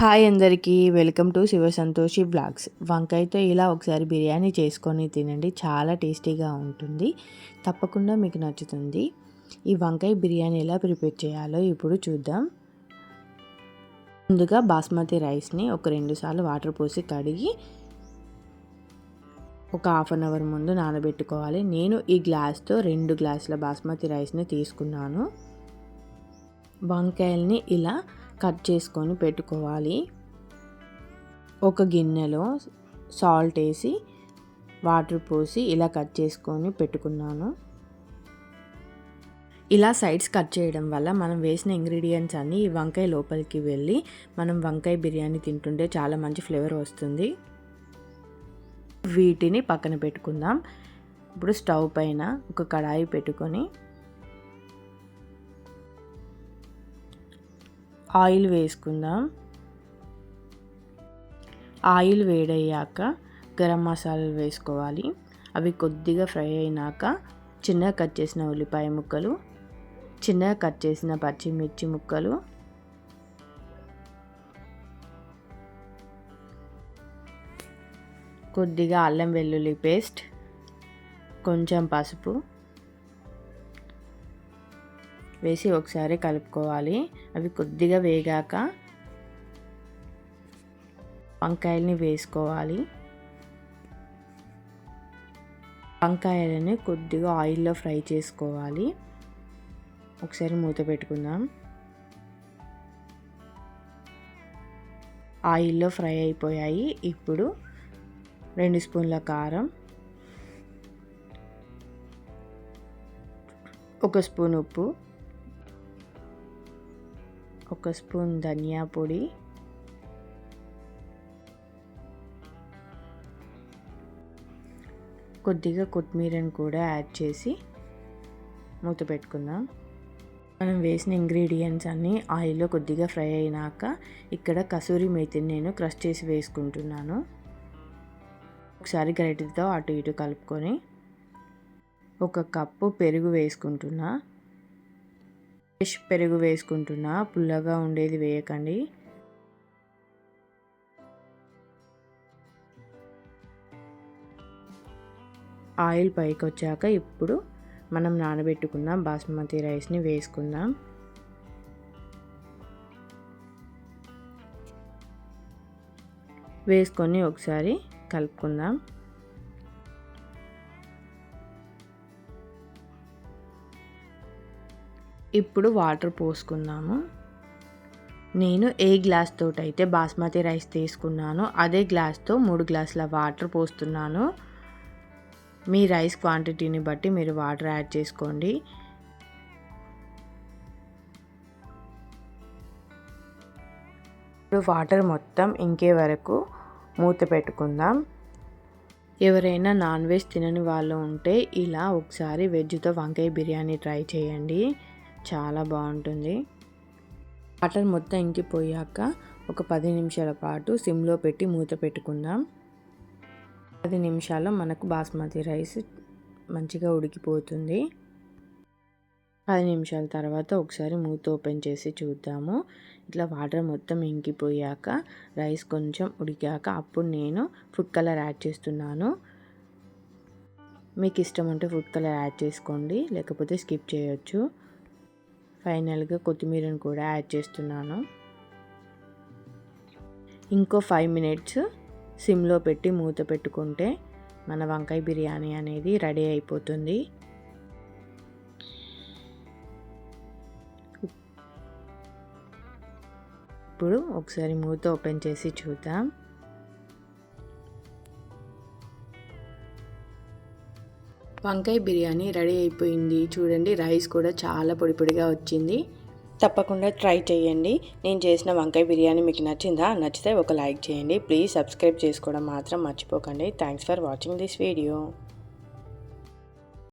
Hi అందరికీ welcome to Shiva Santoshi blogs. వంకాయతో ఇలా ఒకసారి బిర్యానీ చేసుకొని తినండి చాలా టేస్టీగా ఉంటుంది. తప్పకుండా మీకు నచ్చుతుంది. ఈ వంకాయ బిర్యానీ ఎలా ప్రిపేర్ చేయాలో ఇప్పుడు చూద్దాం. ముందుగా బాస్మతి రైస్ని ఒక రెండు సార్లు వాటర్ పోసి కడిగి ఒక హాఫ్ అన్ అవర్ ముందు నానబెట్టుకోవాలి. నేను ఈ గ్లాస్తో రెండు గ్లాసుల బాస్మతి రైస్ని తీసుకున్నాను. వంకాయల్ని ఇలా కట్ చేసుకొని పెట్టుకోవాలి. ఒక గిన్నెలో సాల్ట్ వేసి వాటర్ పోసి ఇలా కట్ చేసుకొని పెట్టుకున్నాను. ఇలా సైడ్స్ కట్ చేయడం వల్ల మనం వేసిన ఇంగ్రీడియంట్స్ అన్నీ ఈ వంకాయ లోపలికి వెళ్ళి మనం వంకాయ బిర్యానీ తింటుంటే చాలా మంచి ఫ్లేవర్ వస్తుంది. వీటిని పక్కన పెట్టుకుందాం. ఇప్పుడు స్టవ్ పైన ఒక కడాయి పెట్టుకొని ఆయిల్ వేసుకుందాం. ఆయిల్ వేడయ్యాక గరం మసాలాలు వేసుకోవాలి. అవి కొద్దిగా ఫ్రై అయినాక చిన్నగా కట్ చేసిన ఉల్లిపాయ ముక్కలు చిన్నగా కట్ చేసిన పచ్చిమిర్చి ముక్కలు కొద్దిగా అల్లం వెల్లుల్లి పేస్ట్ కొంచెం పసుపు వేసి ఒకసారి కలుపుకోవాలి. అవి కొద్దిగా వేగాక వంకాయల్ని వేసుకోవాలి. వంకాయలని కొద్దిగా ఆయిల్లో ఫ్రై చేసుకోవాలి. ఒకసారి మూత పెట్టుకుందాం. ఆయిల్లో ఫ్రై అయిపోయాయి. ఇప్పుడు రెండు స్పూన్ల కారం ఒక స్పూన్ ఉప్పు ఒక స్పూన్ ధనియా పొడి. కొద్దిగా కొత్తిమీరని కూడా యాడ్ చేసి మూత పెట్టుకుందాం. మనం వేసిన ఇంగ్రీడియంట్స్ అన్నీ ఆయిల్లో కొద్దిగా ఫ్రై అయినాక ఇక్కడ కసూరి మేతిని నేను క్రష్ చేసి వేసుకుంటున్నాను. ఒకసారి గరిటెతో అటు ఇటు కలుపుకొని ఒక కప్పు పెరుగు వేసుకుంటున్నా. ఫ్రెష్ పెరుగు వేసుకుంటున్నా. పుల్లగా ఉండేది వేయకండి. ఆయిల్ పైకి వచ్చాక ఇప్పుడు మనం నానబెట్టుకున్న బాస్మతి రైస్ని వేసుకుందాం. వేసుకొని ఒకసారి కలుపుకుందాం. ఇప్పుడు వాటర్ పోసుకుందాము. నేను ఏ గ్లాస్ తోటి అయితే బాస్మతి రైస్ తీసుకున్నానో అదే గ్లాస్తో మూడు గ్లాసుల వాటర్ పోస్తున్నాను. మీ రైస్ క్వాంటిటీని బట్టి మీరు వాటర్ యాడ్ చేసుకోండి. ఇప్పుడు వాటర్ మొత్తం ఇంకే వరకు మూత పెట్టుకుందాం. ఎవరైనా నాన్ వెజ్ తినని వాళ్ళు ఉంటే ఇలా ఒకసారి వెజ్తో వంకాయ బిర్యానీ ట్రై చేయండి. చాలా బాగుంటుంది. వాటర్ మొత్తం ఇంకిపోయాక ఒక పది నిమిషాల పాటు సిమ్లో పెట్టి మూత పెట్టుకుందాం. పది నిమిషాల్లో మనకు బాస్మతి రైస్ మంచిగా ఉడికిపోతుంది. పది నిమిషాల తర్వాత ఒకసారి మూత ఓపెన్ చేసి చూద్దాము. ఇట్లా వాటర్ మొత్తం ఇంకిపోయాక రైస్ కొంచెం ఉడికాక అప్పుడు నేను ఫుడ్ కలర్ యాడ్ చేస్తున్నాను. మీకు ఇష్టం ఉంటే ఫుడ్ కలర్ యాడ్ చేసుకోండి లేకపోతే స్కిప్ చేయొచ్చు. ఫైనల్గా కొత్తిమీరను కూడా యాడ్ చేస్తున్నాను. ఇంకో ఫైవ్ మినిట్స్ సిమ్లో పెట్టి మూత పెట్టుకుంటే మన వంకాయ బిర్యానీ అనేది రెడీ అయిపోతుంది. ఇప్పుడు ఒకసారి మూత ఓపెన్ చేసి చూద్దాం. వంకాయ బిర్యానీ రెడీ అయిపోయింది. చూడండి రైస్ కూడా చాలా పొడి పొడిగా వచ్చింది. తప్పకుండా ట్రై చేయండి. నేను చేసిన వంకాయ బిర్యానీ మీకు నచ్చిందా? నచ్చితే ఒక లైక్ చేయండి. ప్లీజ్ సబ్స్క్రైబ్ చేసుకోవడం మాత్రం మర్చిపోకండి. Thanks for watching this video.